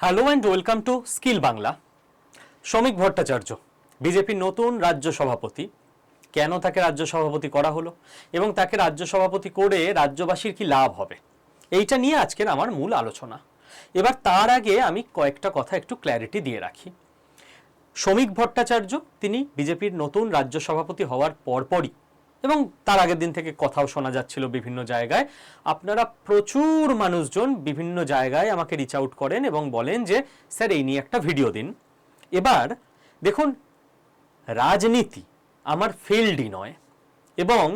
Hello and welcome to skill Bangla Samik Bhattacharya বিজেপির নতুন রাজ্য সভাপতি। কেন তাকে রাজ্য সভাপতি করা হলো এবং তাকে রাজ্য সভাপতি করে রাজ্যবাসীর কি লাভ হবে? এইটা নিয়ে আজকের আমার মূল আলোচনা। এবার তার আগে আমি কয়েকটা কথা একটু ক্ল্যারিটি দিয়ে রাখি। শ্রমিক ভট্টাচার্য তিনি বিজেপির নতুন রাজ্য সভাপতি হওয়ার পরপরই এবং তার আগের দিন থেকে কথাও শোনা যাচ্ছিল বিভিন্ন জায়গায়। আপনারা প্রচুর মানুষজন বিভিন্ন জায়গায় আমাকে রিচ আউট করেন এবং বলেন যে, স্যার, এই নিয়ে একটা ভিডিও দিন। এবার দেখুন, রাজনীতি আমার ফিল্ডই নয় এবং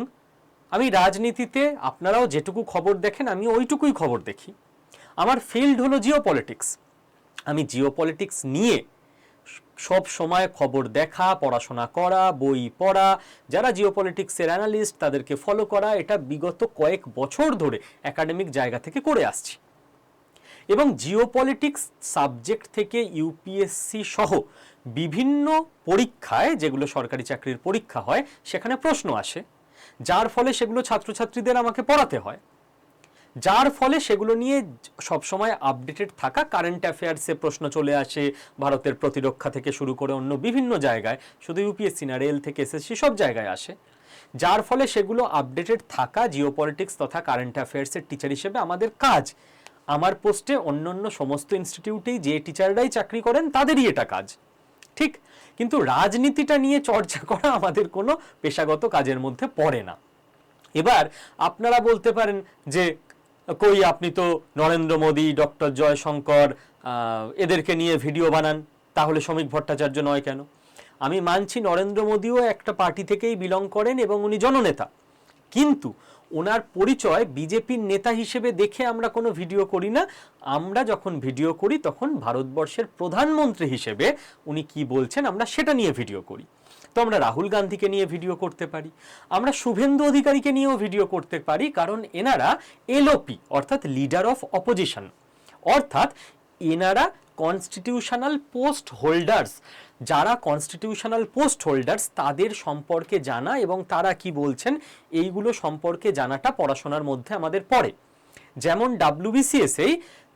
আমি রাজনীতিতে আপনারাও যেটুকু খবর দেখেন, আমি ওইটুকুই খবর দেখি। আমার ফিল্ড হলো জিও পলিটিক্স আমি জিও পলিটিক্স নিয়ে সব সময় খবর দেখা, পড়াশোনা করা, বই পড়া। যারা জিওপলিটিক্সের অ্যানালিস্ট, তাদেরকে ফলো করা। এটা বিগত কয়েক বছর ধরে একাডেমিক জায়গা থেকে করে আসছি। এবং জিওপলিটিক্স সাবজেক্ট থেকে ইউপিএসসি সহ বিভিন্ন পরীক্ষায়, যেগুলো সরকারি চাকরির পরীক্ষা হয়, সেখানে প্রশ্ন আসে। যার ফলে সেগুলো ছাত্রছাত্রীদের আমাকে পড়াতে হয়। যার ফলে সেগুলো নিয়ে সবসময় আপডেটেড থাকা কারেন্ট অ্যাফেয়ার্সে প্রশ্ন চলে আসে, ভারতের প্রতিরক্ষা থেকে শুরু করে অন্য বিভিন্ন জায়গায়। শুধু ইউপিএসসি না রেল থেকে এসএসসি সব জায়গায় আসে। যার ফলে সেগুলো আপডেটেড থাকা জিওপলিটিক্স তথা কারেন্ট অ্যাফেয়ার্সের টিচার হিসেবে আমাদের কাজ। আমার পোস্টে অন্য অন্য সমস্ত ইনস্টিটিউটেই যে টিচাররাই চাকরি করেন, তাদেরই এটা কাজ। ঠিক? কিন্তু রাজনীতিটা নিয়ে চর্চা করা আমাদের কোনো পেশাগত কাজের মধ্যে পড়ে না। এবার আপনারা বলতে পারেন যে কই আপনি তো নরেন্দ্র মোদী, ডক্টর জয়শঙ্কর এদেরকে নিয়ে ভিডিও বানান, তাহলে শ্রমিক ভট্টাচার্য নয় কেন? আমি মানছি নরেন্দ্র মোদীও একটা পার্টি থেকেই বিলং করেন এবং উনি জননেতা। কিন্তু ওনার পরিচয় বিজেপির নেতা হিসেবে দেখে আমরা কোনো ভিডিও করি না। আমরা যখন ভিডিও করি, তখন ভারতবর্ষের প্রধানমন্ত্রী হিসেবে উনি কি বলছেন, আমরা সেটা নিয়ে ভিডিও করি। তো আমরা রাহুল গান্ধীকে নিয়ে ভিডিও করতে পারি, আমরা শুভেন্দু অধিকারীকে নিয়েও ভিডিও করতে পারি, কারণ এনারা এলওপি, অর্থাৎ লিডার অফ অপোজিশন, অর্থাৎ এনারা কনস্টিটিউশনাল পোস্ট হোল্ডার্স, যারা কনস্টিটিউশনাল পোস্ট হোল্ডার্স তাদের সম্পর্কে জানা এবং তারা কি বলছেন, এইগুলো সম্পর্কে জানাটা পড়াশোনার মধ্যে আমাদের পড়ে। যেমন ডাব্লিউবিসিএসেই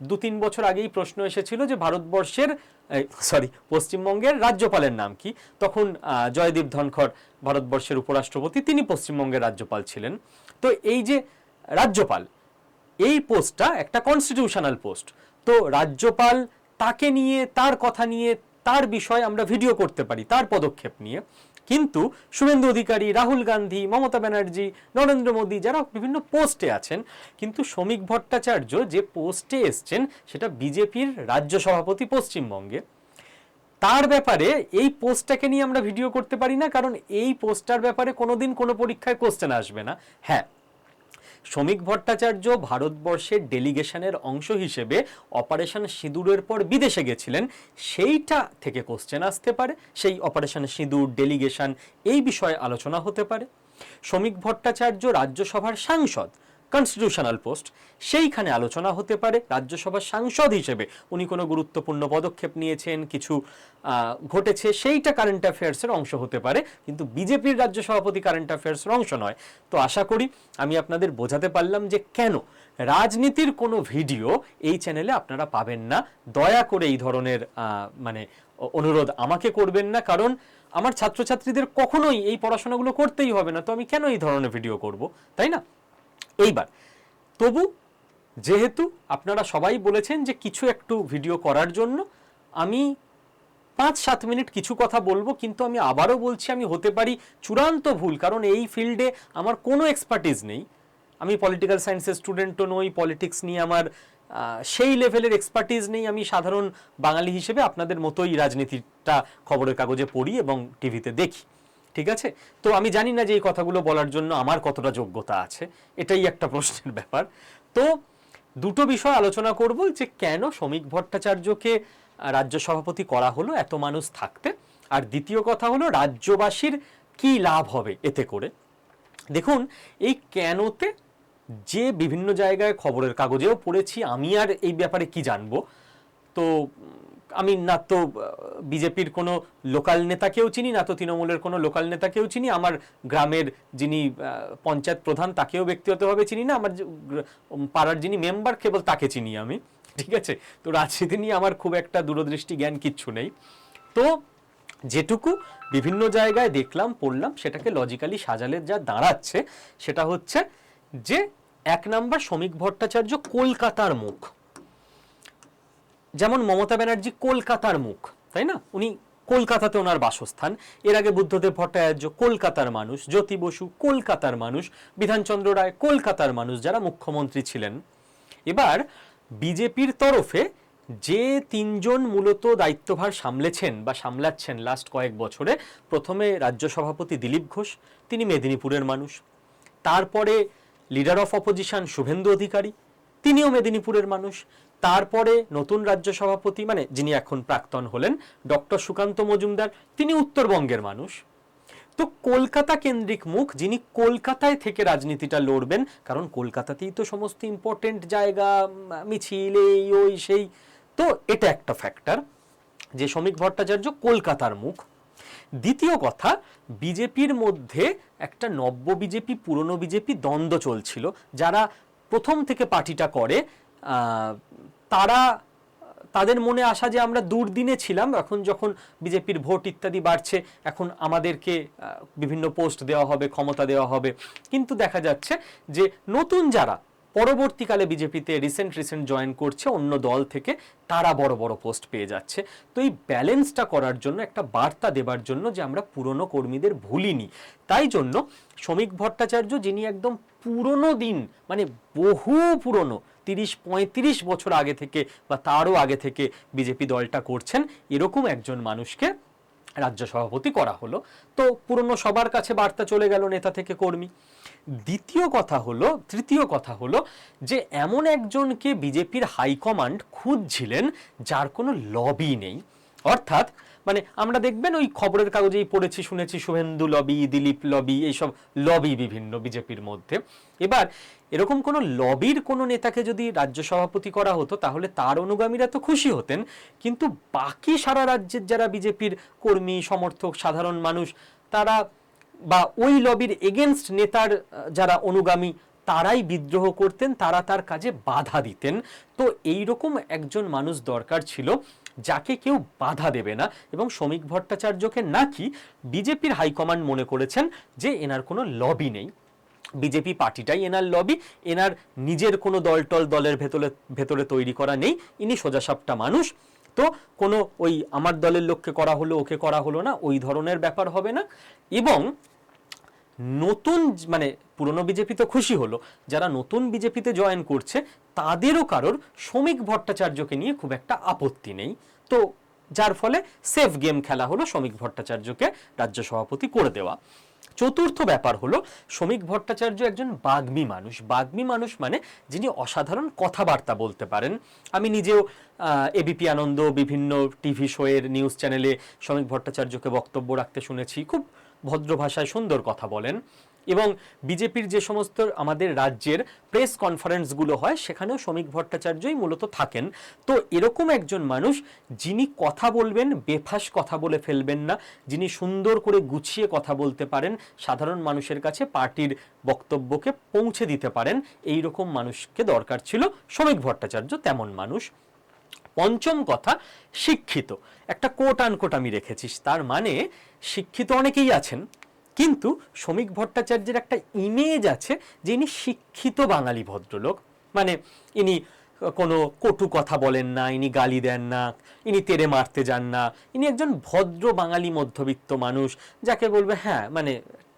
দু তিন বছর আগেই প্রশ্ন এসেছিল যে ভারতবর্ষের সরি পশ্চিমবঙ্গের রাজ্যপালের নাম কি? তখন জয়দীপ ধনখড় ভারতবর্ষের উপরাষ্ট্রপতি, তিনি পশ্চিমবঙ্গের রাজ্যপাল ছিলেন। তো এই যে রাজ্যপাল, এই পোস্টটা একটা কনস্টিটিউশনাল পোস্ট তো রাজ্যপাল তাকে নিয়ে, তার কথা নিয়ে তার বিষয়ে আমরা ভিডিও করতে পারি, তার পদক্ষেপ নিয়ে। কিন্তু শুভেন্দু অধিকারী, রাহুল গান্ধী, মমতা ব্যানার্জি, নরেন্দ্র মোদী, যারা বিভিন্ন পোস্টে আছেন, কিন্তু শ্রমিক ভট্টাচার্য যে পোস্টে এসছেন, সেটা বিজেপির রাজ্য সভাপতি পশ্চিমবঙ্গে। তার ব্যাপারে এই পোস্টটাকে নিয়ে আমরা ভিডিও করতে পারি না, কারণ এই পোস্টটার ব্যাপারে কোনোদিন কোনো পরীক্ষায় কোশ্চেন আসবে না। হ্যাঁ শ্রমিক ভট্টাচার্য ভারতবর্ষের ডেলিগেশনের অংশ হিসেবে অপারেশন সিঁদুরের পর বিদেশে গেছিলেন। সেইটা থেকে কোশ্চেন আসতে পারে। সেই অপারেশন সিঁদুর, ডেলিগেশন এই বিষয়ে আলোচনা হতে পারে। শ্রমিক ভট্টাচার্য রাজ্যসভার সাংসদ কনস্টিটিউশনাল পোস্ট সেইখানে আলোচনা হতে পারে রাজ্যসভার সাংসদ হিসেবে। উনি কোনো গুরুত্বপূর্ণ পদক্ষেপ নিয়েছেন, কিছু ঘটেছে, সেইটা কারেন্ট অ্যাফেয়ার্সের অংশ হতে পারে। কিন্তু বিজেপির রাজ্য সভাপতি কারেন্ট অ্যাফেয়ার্সের অংশ নয়। তো আশা করি আমি আপনাদের বোঝাতে পারলাম যে কেন রাজনীতির কোনো ভিডিও এই চ্যানেলে আপনারা পাবেন না। দয়া করে এই ধরনের মানে অনুরোধ আমাকে করবেন না। কারণ আমার ছাত্রছাত্রীদের কখনোই এই পড়াশোনাগুলো করতেই হবে না। তো আমি কেন এই ধরনের ভিডিও করব? তাই না? এইবার, তবু যেহেতু আপনারা সবাই বলেছেন যে কিছু একটু ভিডিও করার জন্য, আমি পাঁচ সাত মিনিট কিছু কথা বলব, কিন্তু আমি আবারও বলছি আমি হতে পারি চূড়ান্ত ভুল, কারণ এই ফিল্ডে আমার কোনো এক্সপার্টিস নেই। আমি পলিটিক্যাল সায়েন্সের স্টুডেন্টও নই পলিটিক্স নিয়ে আমার সেই লেভেলের এক্সপার্টিস নেই। আমি সাধারণ বাঙালি হিসেবে আপনাদের মতোই রাজনীতিটা খবরের কাগজে পড়ি এবং টিভিতে দেখি। ঠিক আছে? তো আমি জানি না যে এই কথাগুলো বলার জন্য আমার কতটা যোগ্যতা আছে। এটাই একটা প্রশ্নের ব্যাপার। তো দুটো বিষয় আলোচনা করব যে কেন শ্রমিক ভট্টাচার্যকে রাজ্য সভাপতি করা হলো এত মানুষ থাকতে? আর দ্বিতীয় কথা হলো, রাজ্যবাসীর কি লাভ হবে এতে করে? দেখুন, এই কেনতে যে বিভিন্ন জায়গায় খবরের কাগজেও পড়েছি, আমি আর এই ব্যাপারে কি জানব? তো আমি না তো বিজেপির কোনো লোকাল নেতাকেও চিনি, না তো তৃণমূলের কোনো লোকাল নেতাকেও চিনি, আমার গ্রামের যিনি পঞ্চায়েত প্রধান তাকেও ব্যক্তিগতভাবে চিনি না, আমার পাড়ার যিনি মেম্বার কেবল তাকে চিনি আমি, ঠিক আছে? তো রাজনীতি নিয়ে আমার খুব একটা দূরদৃষ্টি জ্ঞান কিচ্ছু নেই। তো যেটুকু বিভিন্ন জায়গায় দেখলাম, পড়লাম, সেটাকে লজিক্যালি সাজালে যা দাঁড়াচ্ছে, সেটা হচ্ছে যে, এক নাম্বার শ্রমিক ভট্টাচার্য কলকাতার মুখ। যেমন মমতা ব্যানার্জি কলকাতার মুখ, তাই না? উনি কলকাতাতে ওনার বাসস্থান। এর আগে বুদ্ধদেব ভট্টাচার্য কলকাতার মানুষ, জ্যোতি বসু কলকাতার মানুষ, বিধানচন্দ্র রায় কলকাতার মানুষ যারা মুখ্যমন্ত্রী ছিলেন। এবার বিজেপির তরফে যে তিনজন মূলত দায়িত্বভার সামলেছেন বা সামলাচ্ছেন লাস্ট কয়েক বছরে, প্রথমে রাজ্য সভাপতি দিলীপ ঘোষ, তিনি মেদিনীপুরের মানুষ। তারপরে leader of opposition Suvendu Adhikari তিনিও মেদিনীপুরের মানুষ। তারপরে নতুন রাজ্য সভাপতি মানে যিনি এখন প্রাক্তন হলেন, ডক্টর সুকান্ত মজুমদার, তিনি উত্তরবঙ্গের মানুষ। তো কলকাতা কেন্দ্রিক মুখ, যিনি কলকাতায় থেকে রাজনীতিটা লড়বেন, কারণ কলকাতাতেই তো সমস্ত ইম্পর্টেন্ট জায়গা, মিছিল, এই, ওই, সেই, তো এটা একটা ফ্যাক্টর যে শ্রমিক ভট্টাচার্য কলকাতার মুখ। দ্বিতীয় কথা, বিজেপির মধ্যে একটা নব্য বিজেপি, পুরনো বিজেপি দ্বন্দ্ব চলছিল, যারা প্রথম থেকে পার্টিটা করে তারা, তাদের মনে আসা যে আমরা দুর্দিনে ছিলাম, এখন যখন বিজেপির ভোট ইত্যাদি বাড়ছে, এখন আমাদেরকে বিভিন্ন পোস্ট দেওয়া হবে, ক্ষমতা দেওয়া হবে। কিন্তু দেখা যাচ্ছে যে নতুন যারা পরবর্তীকালে বিজেপিতে রিসেন্ট রিসেন্ট জয়েন করছে, অন্য দল থেকে, তারা বড় বড় পোস্ট পেয়ে যাচ্ছে। তো এই ব্যালেন্সটা করার জন্য, একটা বার্তা দেবার জন্য যে আমরা পুরনো কর্মীদের ভুলিনি। তাই জন্য শ্রমিক ভট্টাচার্য, যিনি একদম পুরনো দিন মানে বহু পুরনো, তিরিশ, পঁয়ত্রিশ বছর আগে থেকে বা তারও আগে থেকে বিজেপি দলটা করছেন, এরকম একজন মানুষকে রাজ্য সভাপতি করা হলো। তো পুরনো সবার কাছে বার্তা চলে গেল নেতা থেকে কর্মী। দ্বিতীয় কথা হলো, তৃতীয় কথা হলো যে এমন একজনকে বিজেপির হাইকমান্ড খুঁজছিলেন যার কোনো লবি নেই। অর্থাৎ মানে আমরা দেখবেন ওই খবরের কাগজেই পড়েছি, শুনেছি, শুভেন্দু লবি, দিলীপ লবি, এইসব লবি বিভিন্ন বিজেপির মধ্যে। এবার এরকম কোনো লবির কোনো নেতাকে যদি রাজ্য সভাপতি করা হতো, তাহলে তার অনুগামীরা তো খুশি হতেন। কিন্তু বাকি সারা রাজ্যের যারা বিজেপির কর্মী, সমর্থক, সাধারণ মানুষ, তারা বা ওই লবির এগেনস্ট নেতার যারা অনুগামী, তারাই বিদ্রোহ করতেন, তারা তার কাজে বাধা দিতেন। তো এই রকম একজন মানুষ দরকার ছিল। যাকে কেউ বাধা দেবে না। এবং শ্রমিক ভট্টাচার্যকে নাকি বিজেপির হাইকমান্ড মনে করেছেন যে এনার কোনো লবি নেই। বিজেপি পার্টিটাই এনার লবি। এনার নিজের কোনো দলটল দলের ভেতরে ভেতরে তৈরি করা নেই। ইনি সোজাসাপটা মানুষ। তো কোনো ওই আমার দলের লোককে করা হলো, ওকে করা হলো না, ওই ধরনের ব্যাপার হবে না। এবং নতুন মানে পুরনো বিজেপি তো খুশি হলো, যারা নতুন বিজেপিতে জয়েন করছে, তাদেরও কারোর শ্রমিক ভট্টাচার্যকে নিয়ে খুব একটা আপত্তি নেই। তো যার ফলে সেফ গেম খেলা হলো শ্রমিক ভট্টাচার্যকে রাজ্য সভাপতি করে দেওয়া। চতুর্থ ব্যাপার হলো, শ্রমিক ভট্টাচার্য একজন বাগ্মী মানুষ। বাগ্মী মানুষ মানে যিনি অসাধারণ কথাবার্তা বলতে পারেন। আমি নিজেও এবিপি আনন্দ, বিভিন্ন টিভি শোয়ের নিউজ চ্যানেলে শ্রমিক ভট্টাচার্যকে বক্তব্য রাখতে শুনেছি। খুব ভদ্র ভাষায় সুন্দর কথা বলেন এবং বিজেপির যে সমস্ত আমাদের রাজ্যের প্রেস কনফারেন্সগুলো হয়, সেখানেও শ্রমিক ভট্টাচার্যই মূলত থাকেন। তো এরকম একজন মানুষ, যিনি কথা বলবেন, বেফাস কথা বলে ফেলবেন না, যিনি সুন্দর করে গুছিয়ে কথা বলতে পারেন, সাধারণ মানুষের কাছে পার্টির বক্তব্যকে পৌঁছে দিতে পারেন, এই রকম মানুষকে দরকার ছিল। শ্রমিক ভট্টাচার্য তেমন মানুষ। পঞ্চম কথা, শিক্ষিত। একটা কোট আনকোট আমি রেখেছিস তার মানে শিক্ষিত অনেকেই আছেন, কিন্তু শ্রমিক ভট্টাচার্যের একটা ইমেজ আছে যে ইনি শিক্ষিত বাঙালি ভদ্রলোক। মানে ইনি কোনো কটু কথা বলেন না, ইনি গালি দেন না, ইনি তেরে মারতে যান না, ইনি একজন ভদ্র বাঙালি মধ্যবিত্ত মানুষ যাকে বলবে হ্যাঁ মানে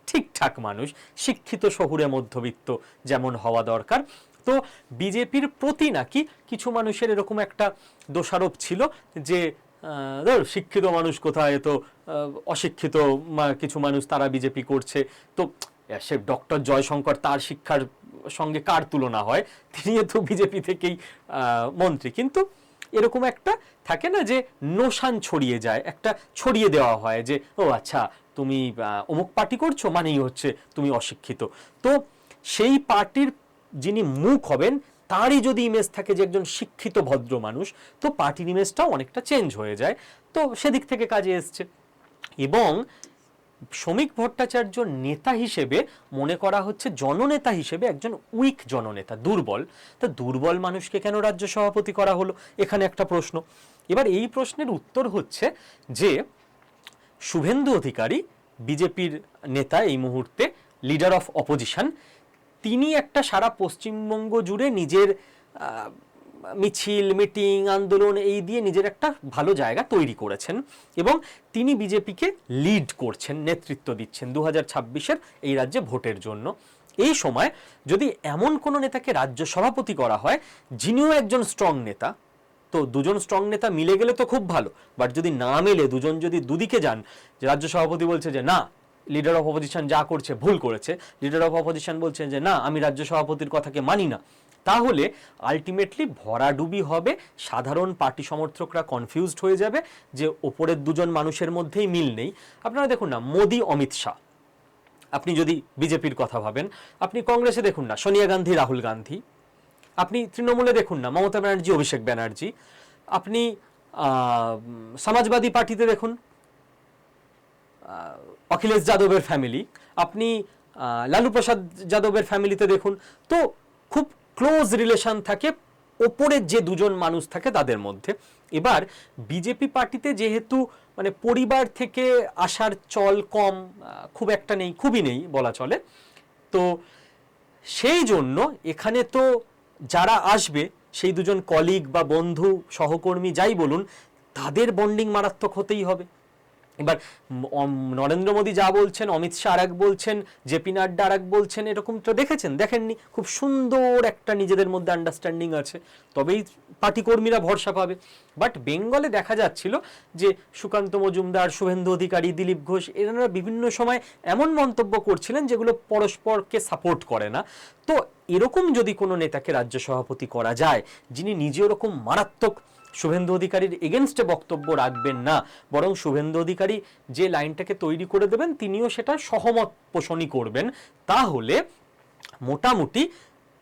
ঠিকঠাক মানুষ, শিক্ষিত শহুরে মধ্যবিত্ত যেমন হওয়া দরকার। তো বিজেপির প্রতি নাকি কিছু মানুষের এরকম একটা দোষারোপ ছিল যে ধর, শিক্ষিত মানুষ কোথায়? তো অশিক্ষিত কিছু মানুষ তারা বিজেপি করছে। তো সে ডক্টর জয়শঙ্কর তার শিক্ষার সঙ্গে কার তুলনা হয়? তিনি তো বিজেপি থেকেই মন্ত্রী। কিন্তু এরকম একটা থাকে না যে, নোশান ছড়িয়ে যায়, একটা ছড়িয়ে দেওয়া হয় যে, ও আচ্ছা তুমি অমুক পার্টি করছ? মানেই হচ্ছে তুমি অশিক্ষিত। তো সেই পার্টির যিনি মুখ হবেন তারই যদি ইমেজ থাকে যে একজন শিক্ষিত ভদ্র মানুষ, তো পার্টির ইমেজটাও অনেকটা চেঞ্জ হয়ে যায়। তো সেদিক থেকে কাজে এসছে। এবং শ্রমিক ভট্টাচার্য নেতা হিসেবে মনে করা হচ্ছে জননেতা হিসেবে একজন উইক জননেতা, দুর্বল। তা দুর্বল মানুষকে কেন রাজ্য সভাপতি করা হলো? এখানে একটা প্রশ্ন। এবার এই প্রশ্নের উত্তর হচ্ছে যে, শুভেন্দু অধিকারী, বিজেপির নেতা এই মুহূর্তে লিডার অফ অপোজিশন তিনি একটা সারা পশ্চিমবঙ্গ জুড়ে নিজের মিছিল, মিটিং, আন্দোলন, এই দিয়ে নিজের একটা ভালো জায়গা তৈরি করেছেন এবং তিনি বিজেপিকে লিড করছেন, নেতৃত্ব দিচ্ছেন দু হাজার এই রাজ্যে ভোটের জন্য। এই সময় যদি এমন কোনো নেতাকে রাজ্য সভাপতি করা হয়, যিনিও একজন স্ট্রং নেতা, তো দুজন স্ট্রং নেতা মিলে গেলে তো খুব ভালো বাট যদি না মিলে, দুজন যদি দুদিকে যান রাজ্য সভাপতি বলছে যে না লিডার অফ অপোজিশন যা করছে, ভুল করেছে লিডার অফ অপোজিশন বলছে যে, না, আমি রাজ্য সভাপতির কথাকে মানি না। তাহলে আলটিমেটলি ভরাডুবি হবে, সাধারণ পার্টি সমর্থকরা কনফিউজড হয়ে যাবে যে ওপরের দুজন মানুষের মধ্যেই মিল নেই। আপনারা দেখুন না, মোদি, অমিত শাহ। আপনি যদি বিজেপির কথা ভাবেন, আপনি কংগ্রেসে দেখুন না, সোনিয়া গান্ধী, রাহুল গান্ধী। আপনি তৃণমূলে দেখুন না, মমতা ব্যানার্জি, অভিষেক ব্যানার্জি। আপনি সমাজবাদী পার্টিতে দেখুন অখিলেশ যাদবের ফ্যামিলি আপনি লালু প্রসাদ যাদবের ফ্যামিলিতে দেখুন। তো খুব ক্লোজ রিলেশন থাকে ওপরের যে দুজন মানুষ থাকে তাদের মধ্যে। এবার বিজেপি পার্টিতে যেহেতু মানে পরিবার থেকে আসার চল কম খুব একটা নেই, খুবই নেই বলা চলে। তো সেই জন্য এখানে তো যারা আসবে, সেই দুজন কলিগ বা বন্ধু, সহকর্মী যাই বলুন, তাদের বন্ডিং মারাত্মক হতেই হবে। এবার নরেন্দ্র মোদী যা বলছেন, অমিত শাহ আর এক বলছেন জেপি নাড্ডা আর এক বলছেন, এরকম তো দেখেছেন? দেখেননি? খুব সুন্দর একটা নিজেদের মধ্যে আন্ডারস্ট্যান্ডিং আছে। তবেই পার্টি কর্মীরা ভরসা পাবে। বাট বেঙ্গলে দেখা যাচ্ছিল যে সুকান্ত মজুমদার, শুভেন্দু অধিকারী, দিলীপ ঘোষ, এনারা বিভিন্ন সময় এমন মন্তব্য করছিলেন যেগুলো পরস্পরকে সাপোর্ট করে না। তো এরকম যদি কোনো নেতাকে রাজ্য সভাপতি করা যায়, যিনি নিজে ওরকম মারাত্মক শুভেন্দু অধিকারীর এগেনস্টে বক্তব্য রাখবেন না। বরং শুভেন্দু অধিকারী যে লাইনটাকে তৈরি করে দেবেন, তিনিও সেটা সহমত পোষণই করবেন। তাহলে মোটামুটি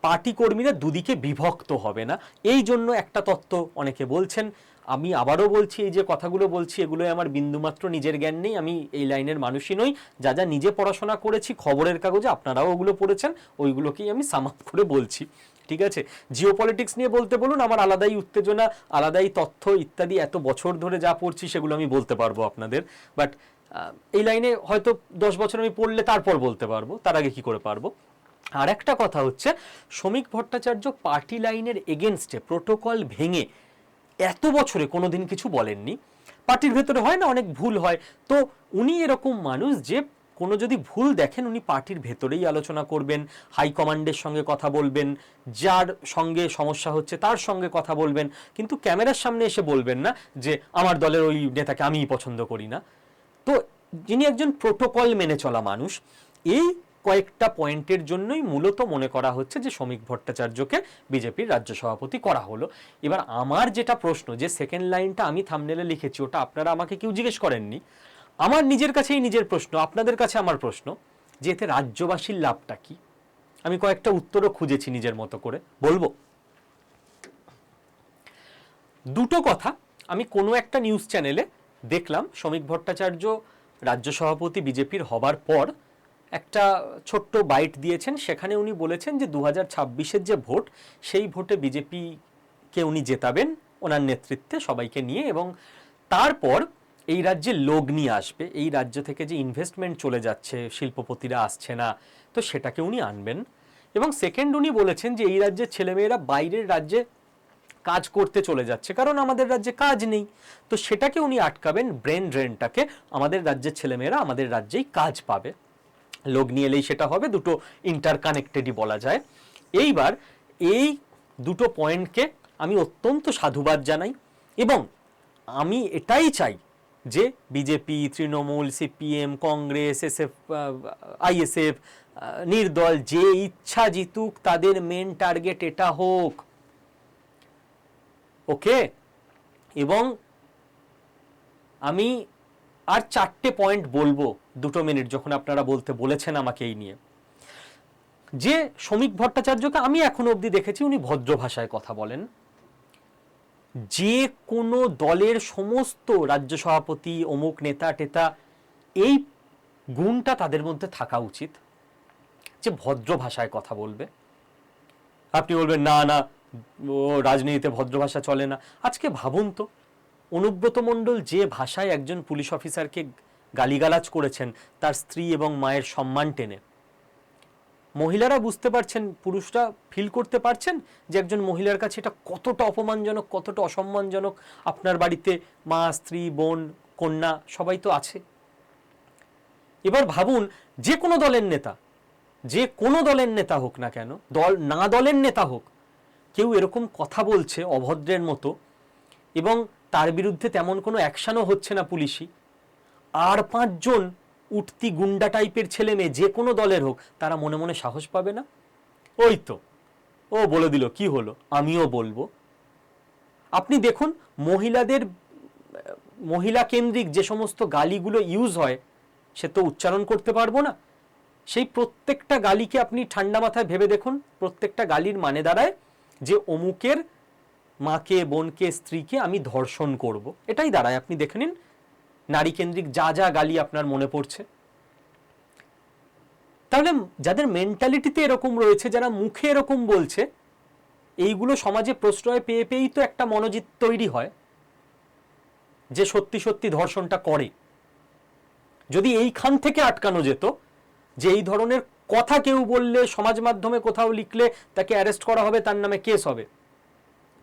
পার্টি কর্মীরা দুদিকে বিভক্ত হবে না। এই জন্য একটা তত্ত্ব অনেকে বলছেন আমি আবারও বলছি, এই যে কথাগুলো বলছি এগুলো আমার বিন্দুমাত্র নিজের জ্ঞান নেই, আমি এই লাইনের মানুষই নই। যা যা নিজে পড়াশোনা করেছি, খবরের কাগজে আপনারাও ওগুলো পড়েছেন, ওইগুলোকেই আমি সামাপ করে বলছি, ঠিক আছে? জিও পলিটিক্স নিয়ে বলতে বলুন, আমার আলাদাই উত্তেজনা, আলাদাই তথ্য ইত্যাদি, এত বছর ধরে যা পড়ছি, সেগুলো আমি বলতে পারব আপনাদের। বাট এই লাইনে হয়তো দশ বছর আমি পড়লে তারপর বলতে পারব, তার আগে কি করে পারব? আর একটা কথা হচ্ছে, শ্রমিক ভট্টাচার্য পার্টি লাইনের এগেনস্টে, প্রোটোকল ভেঙে এত বছরে কোনোদিন কিছু বলেননি। পার্টির ভেতরে হয় না অনেক ভুল হয়। তো উনি এরকম মানুষ যে কোনো যদি ভুল দেখেন, উনি পার্টির ভেতরেই আলোচনা করবেন হাইকমান্ডের সঙ্গে কথা বলবেন, যার সঙ্গে সমস্যা হচ্ছে তার সঙ্গে কথা বলবেন, কিন্তু ক্যামেরার সামনে এসে বলবেন না যে, আমার দলের ওই নেতাকে আমিই পছন্দ করি না। তো যিনি একজন প্রোটোকল মেনে চলা মানুষ, এই কয়েকটা পয়েন্টের জন্যই মূলত মনে করা হচ্ছে যে শ্রমিক ভট্টাচার্যকে বিজেপির রাজ্য সভাপতি করা হলো। এবার আমার যেটা প্রশ্ন, যে সেকেন্ড লাইনটা আমি থামনেলে লিখেছি, ওটা আপনারা আমাকে কেউ জিজ্ঞেস করেননি। আমার নিজের কাছেই নিজের প্রশ্ন, আপনাদের কাছে আমার প্রশ্ন, যে এতে রাজ্যবাসীর লাভটা কি? আমি কয়েকটা উত্তরও খুঁজেছি নিজের মতো করে। বলব। দুটো কথা আমি কোনো একটা নিউজ চ্যানেলে দেখলাম, শ্রমিক ভট্টাচার্য রাজ্য সভাপতি বিজেপির হবার পর একটা ছোট্ট বাইট দিয়েছেন, সেখানে উনি বলেছেন যে দু হাজার যে ভোট, সেই ভোটে বিজেপিকে উনি জেতাবেন, ওনার নেতৃত্বে সবাইকে নিয়ে এবং তারপর এই রাজ্যে লোক নিয়ে আসবে, এই রাজ্য থেকে যে ইনভেস্টমেন্ট চলে যাচ্ছে, শিল্পপতিরা আসছে না, তো সেটাকে উনি আনবেন। এবং সেকেন্ড উনি বলেছেন যে এই রাজ্যের ছেলেমেয়েরা বাইরের রাজ্যে কাজ করতে চলে যাচ্ছে, কারণ আমাদের রাজ্যে কাজ নেই, তো সেটাকে উনি আটকাবেন, ব্রেন ড্রেনটাকে আমাদের রাজ্যের ছেলেমেয়েরা আমাদের রাজ্যেই কাজ পাবে। লোক নিয়ে এলেই সেটা হবে, দুটো ইন্টারকানেক্টেডই বলা যায়। এইবার এই দুটো পয়েন্টকে আমি অত্যন্ত সাধুবাদ জানাই এবং আমি এটাই চাই যে BJP Trinamool CPM Congress SF ISF নির্দল যে ইচ্ছা জিতুক, তাদের মেন টার্গেট এটা হোক। ওকে এবং আমি আর চারটে পয়েন্ট বলব দুটো মিনিট যখন আপনারা বলতে বলেছেন আমাকে এই নিয়ে। যে শ্রমিক ভট্টাচার্যকে আমি এখনও অবধি দেখেছি, উনি ভদ্র ভাষায় কথা বলেন। যে কোনো দলের সমস্ত রাজ্য সভাপতি, অমুক নেতা টেতা, এই গুণটা তাদের মধ্যে থাকা উচিত যে ভদ্র ভাষায় কথা বলবে। আপনি বলবেন, না না, ও রাজনীতিতে ভদ্র ভাষা চলে না। আজকে ভাবুন তো অনুব্রত মণ্ডল যে ভাষায় একজন পুলিশ অফিসারকে গালিগালাজ করেছেন, তার স্ত্রী এবং মায়ের সম্মান টেনে। মহিলারা বুঝতে পারছেন, পুরুষরা ফিল করতে পারছেন যে একজন মহিলার কাছে এটা কতটা অপমানজনক, কতটা অসম্মানজনক। আপনার বাড়িতে মা, স্ত্রী, বোন, কন্যা সবাই তো আছে। এবার ভাবুন, যে কোনো দলের নেতা, যে কোনো দলের নেতা হোক না কেন, দল, না দলের নেতা হোক, কেউ এরকম কথা বলছে অভদ্রের মতো এবং তার বিরুদ্ধে তেমন কোনো অ্যাকশনও হচ্ছে না পুলিশি। আর পাঁচজন উঠতি গুন্ডা টাইপের ছেলে মেয়ে, যে কোনো দলের হোক, তারা মনে মনে সাহস পাবে না? ওই তো। ও বলে দিল, কি হলো? আমিও বলব। আপনি দেখুন, মহিলাদের, মহিলা কেন্দ্রিক যে সমস্ত গালিগুলো ইউজ হয়, সে তো উচ্চারণ করতে পারব না। সেই প্রত্যেকটা গালিকে আপনি ঠান্ডা মাথায় ভেবে দেখুন, প্রত্যেকটা গালির মানে দাঁড়ায় যে অমুকের মাকে, বোনকে, স্ত্রীকে আমি ধর্ষণ করব। এটাই দাঁড়ায়। আপনি দেখে নিন নারী কেন্দ্রিক যা যা গালি আপনার মনে পড়ছে। তাহলে যাদের মেন্টালিটিতে এরকম রয়েছে, যারা মুখে এরকম বলছে, এইগুলো সমাজে প্রশ্রয় পেয়ে পেয়েই তো একটা মনোজিৎ তৈরি হয়, যে সত্যি সত্যি ধর্ষণটা করে। যদি এইখান থেকে আটকানো যেত, যে এই ধরনের কথা কেউ বললে, সমাজ মাধ্যমে কোথাও লিখলে তাকে অ্যারেস্ট করা হবে, তার নামে কেস হবে।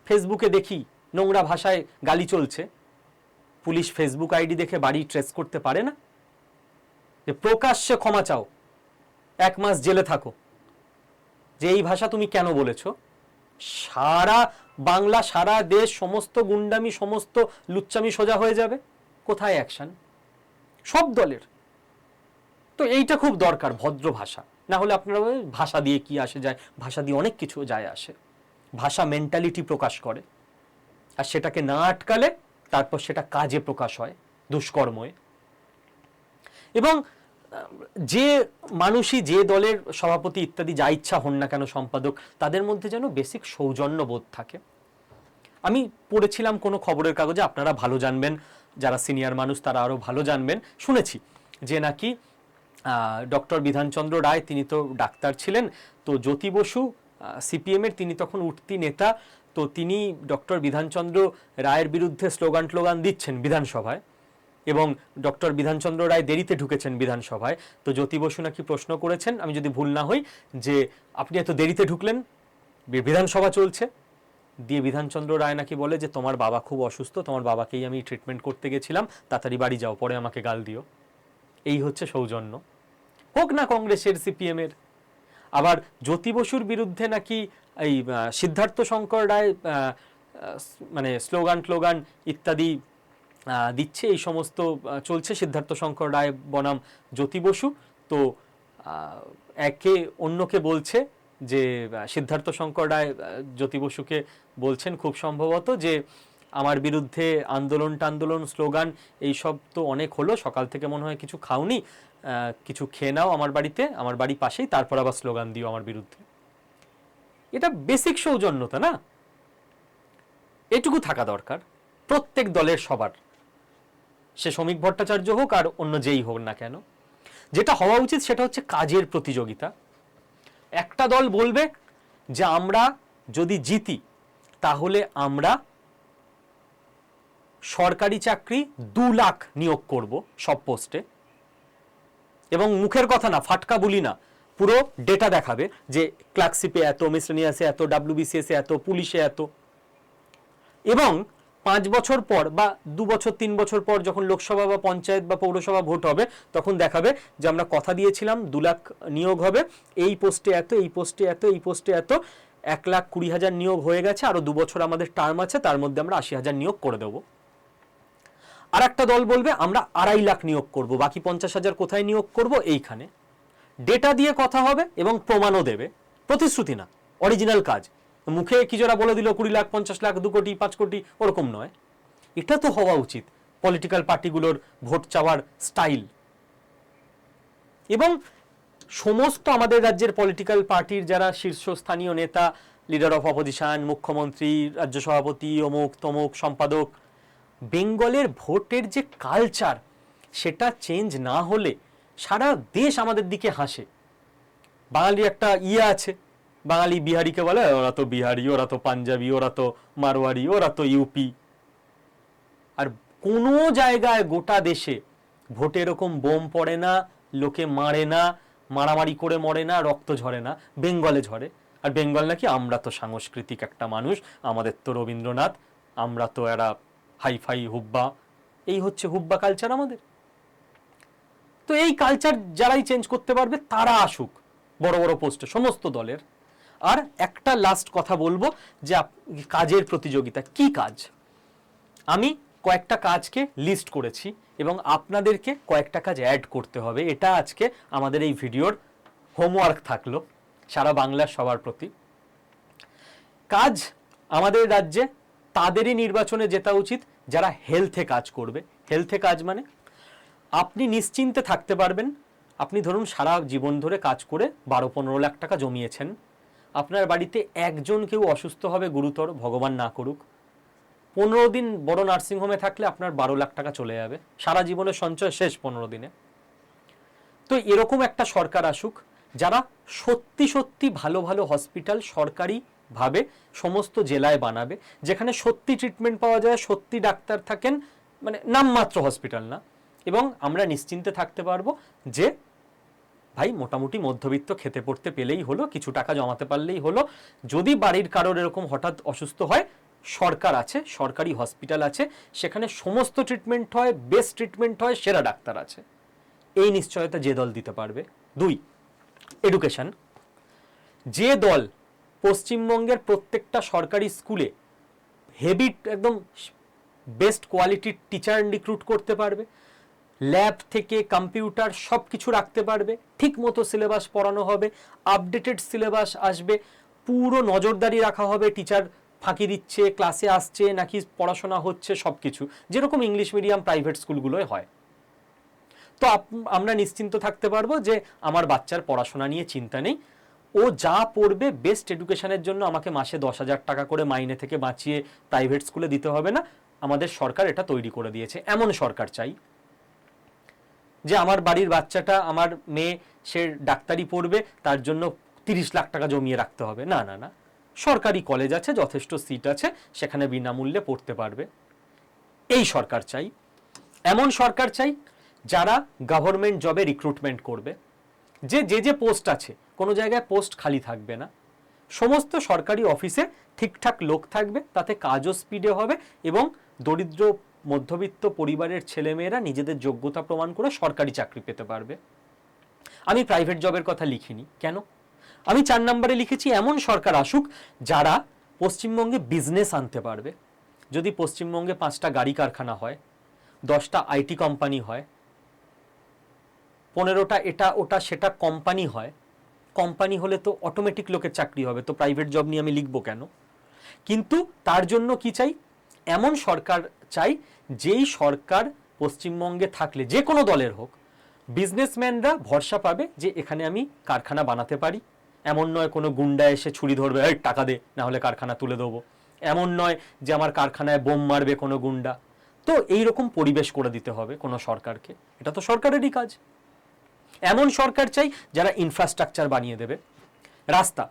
ফেসবুকে দেখি নোংরা ভাষায় গালি চলছে। পুলিশ ফেসবুক আইডি দেখে বাড়ি ট্রেস করতে পারে না। যে প্রকাশ্যে ক্ষমা চাও, এক মাস জেলে থাকো। যে এই ভাষা তুমি কেন বলেছ? সারা বাংলা, সারা দেশ, সমস্ত গুন্ডামি, সমস্ত লুচ্চামি সোজা হয়ে যাবে। কোথায় অ্যাকশন সব দলের। তো এইটা খুব দরকার, ভদ্র ভাষা। না হলে আপনারা ভাষা দিয়ে কি আসে যায়? ভাষা দিয়ে অনেক কিছু যায় আসে। ভাষা মেন্টালিটি প্রকাশ করে। আর সেটাকে না আটকালে তারপর সেটা কাজে প্রকাশ হয়, দুষ্কর্মে এবং যে মানুষই, যে দলের সভাপতি ইত্যাদি যা ইচ্ছা হন না কেন সম্পাদক, তাদের মধ্যে যেন বেসিক সৌজন্য বোধ থাকে। আমি পড়েছিলাম কোনো খবরের কাগজে, আপনারা ভালো জানবেন, যারা সিনিয়র মানুষ তারা আরও ভালো জানবেন। শুনেছি যে নাকি ডক্টর বিধানচন্দ্র রায়, তিনি তো ডাক্তার ছিলেন, তো জ্যোতি বসু সিপিএমের তিনি তখন উঠতি নেতা। তো তিনি ডক্টর বিধানচন্দ্র রায়ের বিরুদ্ধে স্লোগান টোগান দিচ্ছেন বিধানসভায় এবং ডক্টর বিধানচন্দ্র রায় দেরিতে ঢুকেছেন বিধানসভায়। তো জ্যোতি বসু নাকি প্রশ্ন করেছেন, আমি যদি ভুল না হই, যে আপনি এত দেরিতে ঢুকলেন বিধানসভা চলছে। দিয়ে বিধানচন্দ্র রায় নাকি বলে যে, তোমার বাবা খুব অসুস্থ, তোমার বাবাকেই আমি ট্রিটমেন্ট করতে গেছিলাম, তাড়াতাড়ি বাড়ি যাও, পরে আমাকে গাল দিও। এই হচ্ছে সৌজন্য। হোক না কংগ্রেসের, সিপিএম এর। আবার জ্যোতি বসুর বিরুদ্ধে নাকি এই সিদ্ধার্থ শঙ্কর রায় মানে স্লোগান টোগান ইত্যাদি দিচ্ছে, এই সমস্ত চলছে সিদ্ধার্থ শঙ্কর রায় বনাম জ্যোতি বসু। তো একে অন্যকে বলছে যে সিদ্ধার্থ শঙ্কর রায় জ্যোতি বসুকে বলছেন খুব সম্ভবত যে, আমার বিরুদ্ধে আন্দোলন টান্দোলন স্লোগান, এইসব তো অনেক হলো, সকাল থেকে মনে হয় কিছু খাওনি। কিছু খেয়ে নাও আমার বাড়িতে, আমার বাড়ি পাশেই, তারপর আবার স্লোগান দিও আমার বিরুদ্ধে। এটা বেসিক সৌজন্যতা না? এটুকু থাকা দরকার, প্রত্যেক দলের সবার। সে শ্রমিক ভট্টাচার্য হোক আর অন্য যেই হোক না কেন, যেটা হওয়া উচিত সেটা হচ্ছে কাজের প্রতিযোগিতা। একটা দল বলবে যে আমরা যদি জিতি, তাহলে আমরা সরকারি চাকরি দু লাখ নিয়োগ করব সব পোস্টে। এবং মুখের কথা না, ফাটকা বলি না, পুরো ডেটা দেখাবে যে ক্লার্কশিপে এত মিসলেনিয়াসে এত ডাব্লিউবিসিএসে এত, পুলিশে এত। এবং পাঁচ বছর পর বা দু বছর, তিন বছর পর যখন লোকসভা বা পঞ্চায়েত বা পৌরসভা ভোট হবে, তখন দেখাবে যে আমরা কথা দিয়েছিলাম, দু লাখ নিয়োগ হবে, এই পোস্টে এত, এই পোস্টে এত, এই পোস্টে এত, এক লাখ কুড়ি হাজার নিয়োগ হয়ে গেছে আরও দু বছর আমাদের টার্ম আছে, তার মধ্যে আমরা আশি হাজার নিয়োগ করে দেবো। আর একটা দল বলবে, আমরা আড়াই লাখ নিয়োগ করব, বাকি পঞ্চাশ হাজার কোথায় নিয়োগ করব? এইখানে। ডেটা দিয়ে কথা হবে এবং প্রমাণও দেবে। প্রতিশ্রুতি না, অরিজিনাল কাজ। মুখে কি যারা বলে দিল, কুড়ি লাখ, পঞ্চাশ লাখ, দু কোটি, পাঁচ কোটি, ওরকম নয়। এটা তো হওয়া উচিত পলিটিক্যাল পার্টিগুলোর ভোট চাওয়ার স্টাইল এবং সমস্ত আমাদের রাজ্যের পলিটিক্যাল পার্টির যারা শীর্ষস্থানীয় নেতা লিডার অফ অপোজিশন মুখ্যমন্ত্রী, রাজ্য সভাপতি, অমুক, তমুক, সম্পাদক বেঙ্গলের ভোটের যে কালচার সেটা চেঞ্জ না হলে সারা দেশ আমাদের দিকে হাসে। বাঙালি একটা ইয়ে আছে, বাঙালি বিহারিকে বলে, ওরা তো বিহারি, ওরা তো পাঞ্জাবি, ওরা তো মারোয়ারি, ওরা তো ইউপি আর কোনো জায়গায় গোটা দেশে ভোটে এরকম বোম পড়ে না, লোকে মারে না, মারামারি করে মরে না, রক্ত ঝরে না, বেঙ্গলে ঝরে। আর বেঙ্গল নাকি আমরা তো সাংস্কৃতিক একটা মানুষ, আমাদের তো রবীন্দ্রনাথ, আমরা তো এরা হাইফাই হুব্বা, এই হচ্ছে হুব্বা কালচার আমাদের। তো এই কালচার যারাই চেঞ্জ করতে পারবে, তারা আসুক, বড় বড় পোস্টে সমস্ত দলের। আর একটা লাস্ট কথা বলব, যে কাজের প্রতিযোগিতা, কি কাজ? আমি কয়েকটা কাজকে লিস্ট করেছি, এবং আপনাদেরকে কয়েকটা কাজ অ্যাড করতে হবে। এটা আজকে আমাদের এই ভিডিওর হোমওয়ার্ক থাকল, সারা বাংলার সবার প্রতি। কাজ আমাদের রাজ্যে তাদেরই নির্বাচনে জেতা উচিত, যারা হেলথে কাজ করবে। হেলথে কাজ মানে আপনি নিশ্চিন্তে থাকতে পারবেন। আপনি ধরুন সারা জীবন ধরে কাজ করে বারো পনেরো লাখ টাকা জমিয়েছেন। আপনার বাড়িতে একজন কেউ অসুস্থ হবে, গুরুতর, ভগবান না করুক। পনেরো দিন বড় নার্সিংহোমে থাকলে আপনার বারো লাখ টাকা চলে যাবে। সারা জীবনের সঞ্চয় শেষ পনেরো দিনে। তো এরকম একটা সরকার আসুক, যারা সত্যি সত্যি ভালো ভালো হসপিটাল সরকারি ভাবে সমস্ত জেলায় বানাবে, যেখানে সত্যি ট্রিটমেন্ট পাওয়া যায়, সত্যি ডাক্তার থাকেন মানে নামমাত্র হসপিটাল না। এবং আমরা নিশ্চিন্তে থাকতে পারব যে, ভাই, মোটামুটি মধ্যবিত্ত খেতে পড়তে পেলেই হলো, কিছু টাকা জমাতে পারলেই হলো। যদি বাড়ির কারোর এরকম হঠাৎ অসুস্থ হয়, সরকার আছে, সরকারি হসপিটাল আছে, সেখানে সমস্ত ট্রিটমেন্ট হয় বেস্ট ট্রিটমেন্ট হয়, সেরা ডাক্তার আছে। এই নিশ্চয়তা যে দল দিতে পারবে। দুই এডুকেশন যে দল পশ্চিমবঙ্গের প্রত্যেকটা সরকারি স্কুলে হেভি একদম বেস্ট কোয়ালিটির টিচার রিক্রুট করতে পারবে ল্যাব থেকে কম্পিউটার সব কিছু রাখতে পারবে, ঠিক মতো সিলেবাস পড়ানো হবে আপডেটেড সিলেবাস আসবে, পুরো নজরদারি রাখা হবে টিচার ফাঁকি দিচ্ছে ক্লাসে আসছে, নাকি পড়াশোনা হচ্ছে সব কিছু যেরকম ইংলিশ মিডিয়াম প্রাইভেট স্কুলগুলোয় হয়। তো আমরা নিশ্চিন্ত থাকতে পারব যে আমার বাচ্চার পড়াশোনা নিয়ে চিন্তা নেই। ও যা পড়বে বেস্ট এডুকেশনের জন্য আমাকে মাসে দশ হাজার টাকা করে মাইনে থেকে বাঁচিয়ে প্রাইভেট স্কুলে দিতে হবে না। আমাদের সরকার এটা তৈরি করে দিয়েছে। এমন সরকার চাই যে আমার বাড়ির বাচ্চাটা, আমার মেয়ে, সে ডাক্তারি পড়বে, তার জন্য তিরিশ লাখ টাকা জমিয়ে রাখতে হবে। না না না। সরকারি কলেজ আছে, যথেষ্ট সিট আছে, সেখানে বিনামূল্যে পড়তে পারবে। এই সরকার চাই। এমন সরকার চাই যারা গভর্নমেন্ট জবে রিক্রুটমেন্ট করবে। যে যে যে পোস্ট আছে, কোনো জায়গায় পোস্ট খালি থাকবে না। সমস্ত সরকারি অফিসে ঠিকঠাক লোক থাকবে, তাতে কাজও স্পিডে হবে এবং দরিদ্র মধ্যবিত্ত পরিবারের ছেলেমেয়েরা নিজেদের যোগ্যতা প্রমাণ করে সরকারি চাকরি পেতে পারবে। আমি প্রাইভেট জবের কথা লিখিনি। কেন? আমি চার নম্বরে লিখেছি, এমন সরকার আসুক যারা পশ্চিমবঙ্গে বিজনেস আনতে পারবে। যদি পশ্চিমবঙ্গে পাঁচটা গাড়ি কারখানা হয়, দশটা আইটি কোম্পানি হয় পনেরোটা এটা, ওটা, সেটা কোম্পানি হয়। কোম্পানি হলে তো অটোমেটিক লোকের চাকরি হবে, তো প্রাইভেট জব নিয়ে আমি লিখব কেন? কিন্তু তার জন্য কি চাই? এমন সরকার চাই, যেই সরকার পশ্চিমবঙ্গে থাকলে, যে কোনো দলের হোক বিজনেসম্যানরা ভরসা পাবে যে এখানে আমি কারখানা বানাতে পারি। এমন নয় কোনো গুন্ডা এসে ছুরি ধরবে, এই, টাকা দে, না হলে কারখানা তুলে দেবো। এমন নয় যে আমার কারখানায় বোম মারবে কোনো গুন্ডা। তো এই রকম পরিবেশ করে দিতে হবে কোনো সরকারকে। এটা তো সরকারেরই কাজ। এমন সরকার চাই যারা ইনফ্রাস্ট্রাকচার বানিয়ে দেবে। রাস্তা।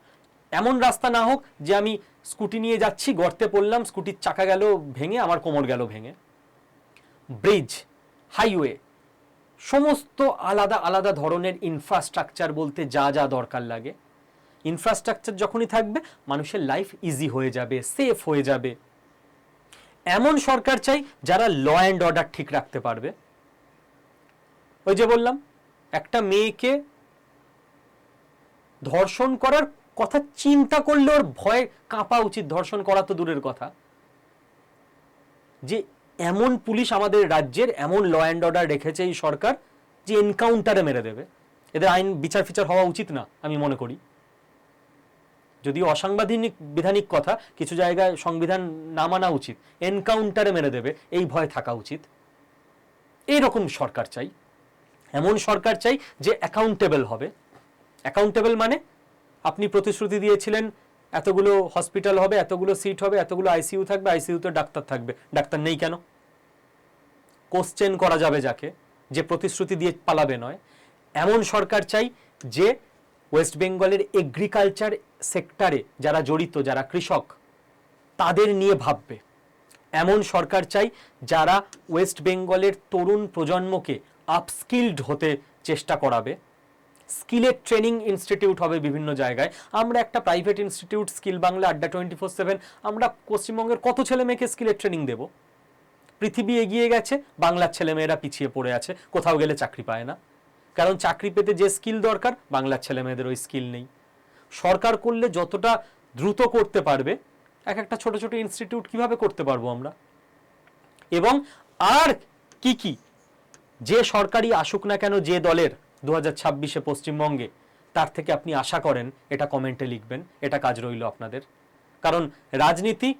এমন রাস্তা না হোক যে আমি স্কুটি নিয়ে যাচ্ছি, গর্তে পড়লাম, স্কুটির চাকা গেল ভেঙে, আমার কোমর গেল ভেঙে। ব্রিজ হাইওয়ে সমস্ত আলাদা আলাদা ধরনের ইনফ্রাস্ট্রাকচার বলতে যা যা দরকার লাগে। ইনফ্রাস্ট্রাকচার যখনই থাকবে, মানুষের লাইফ ইজি হয়ে যাবে সেফ হয়ে যাবে। এমন সরকার চাই যারা ল অ্যান্ড অর্ডার ঠিক রাখতে পারবে। ওই যে বললাম একটা মেয়েকে ধর্ষণ করার কথা চিন্তা করলে ওর ভয় কাঁপা উচিত। ধর্ষণ করা তো দূরের কথা। যে এমন পুলিশ আমাদের রাজ্যের, এমন ল অ্যান্ড অর্ডার রেখেছে এই সরকার যে এনকাউন্টারে মেরে দেবে। এদের আইন বিচার ফিচার হওয়া উচিত না, আমি মনে করি। যদি অসাংবিধানিক, বিধানিক কথা, কিছু জায়গায় সংবিধান না মানা উচিত এনকাউন্টারে মেরে দেবে, এই ভয় থাকা উচিত। এইরকম সরকার চাই। এমন সরকার চাই যে অ্যাকাউন্টেবল হবে। অ্যাকাউন্টেবল মানে আপনি প্রতিশ্রুতি দিয়েছিলেন, এতগুলো হসপিটাল হবে, এতগুলো সিট হবে, এতগুলো আইসিইউ থাকবে আইসিইউতে ডাক্তার থাকবে। ডাক্তার নেই কেন? কোশ্চেন করা যাবে যাকে, যে প্রতিশ্রুতি দিয়ে পালাবে নয়। এমন সরকার চাই যে ওয়েস্ট বেঙ্গলের এগ্রিকালচার সেক্টরে যারা জড়িত, যারা কৃষক, তাদের নিয়ে ভাববে। এমন সরকার চাই যারা ওয়েস্ট বেঙ্গলের তরুণ প্রজন্মকে আপস্কিল্ড হতে চেষ্টা করাবে। স্কিলের ট্রেনিং ইনস্টিটিউট হবে বিভিন্ন জায়গায়। আমরা একটা প্রাইভেট ইনস্টিটিউট স্কিল বাংলা আড্ডা টোয়েন্টি ফোর সেভেন আমরা পশ্চিমবঙ্গের কত ছেলে মেয়েকে স্কিলের ট্রেনিং দেব? পৃথিবী এগিয়ে গেছে, বাংলার ছেলেমেয়েরা পিছিয়ে পড়ে আছে, কোথাও গেলে চাকরি পায় না। কারণ চাকরি পেতে যে স্কিল দরকার, বাংলার ছেলেমেয়েদের ওই স্কিল নেই। সরকার করলে যতটা দ্রুত করতে পারবে, এক একটা ছোট ছোট ইনস্টিটিউট কীভাবে করতে পারব আমরা? এবং আর কি কি যে সরকারি আসুক না কেন যে দলের দু হাজার ছাব্বিশে পশ্চিমবঙ্গে, তার থেকে আপনি আশা করেন, এটা কমেন্টে লিখবেন, এটা কাজ রইল আপনাদের। কারণ রাজনীতি,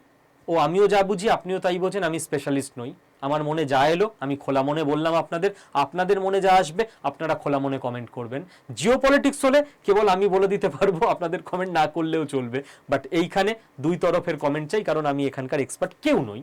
ও আমিও যা বুঝি, আপনিও তাই বোঝেন, আমি স্পেশালিস্ট নই। আমার মনে যা এলো, আমি খোলা মনে বললাম আপনাদের আপনাদের মনে যা আসবে, আপনারা খোলা মনে কমেন্ট করবেন। জিও পলিটিক্স হলে কেবল আমি বলে দিতে পারব, আপনাদের কমেন্ট না করলেও চলবে। বাট এইখানে দুই তরফের কমেন্ট চাই, কারণ আমি এখানকার এক্সপার্ট কেউ নই।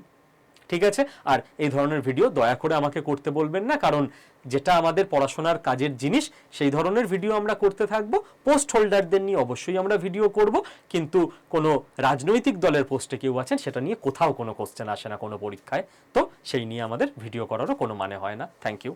ঠিক আছে? আর এই ধরনের ভিডিও দয়া করে আমাকে করতে বলবেন না, কারণ যেটা আমাদের পড়াশোনার কাজের জিনিস, সেই ধরনের ভিডিও আমরা করতে থাকব। পোস্ট হোল্ডারদের নিয়ে অবশ্যই আমরা ভিডিও করব, কিন্তু কোনো রাজনৈতিক দলের পোস্টে কেউ আছেন, সেটা নিয়ে কোথাও কোনো কোশ্চেন আসে না কোনো পরীক্ষায়। তো সেই নিয়ে আমাদের ভিডিও করারও কোনো মানে হয় না। Thank you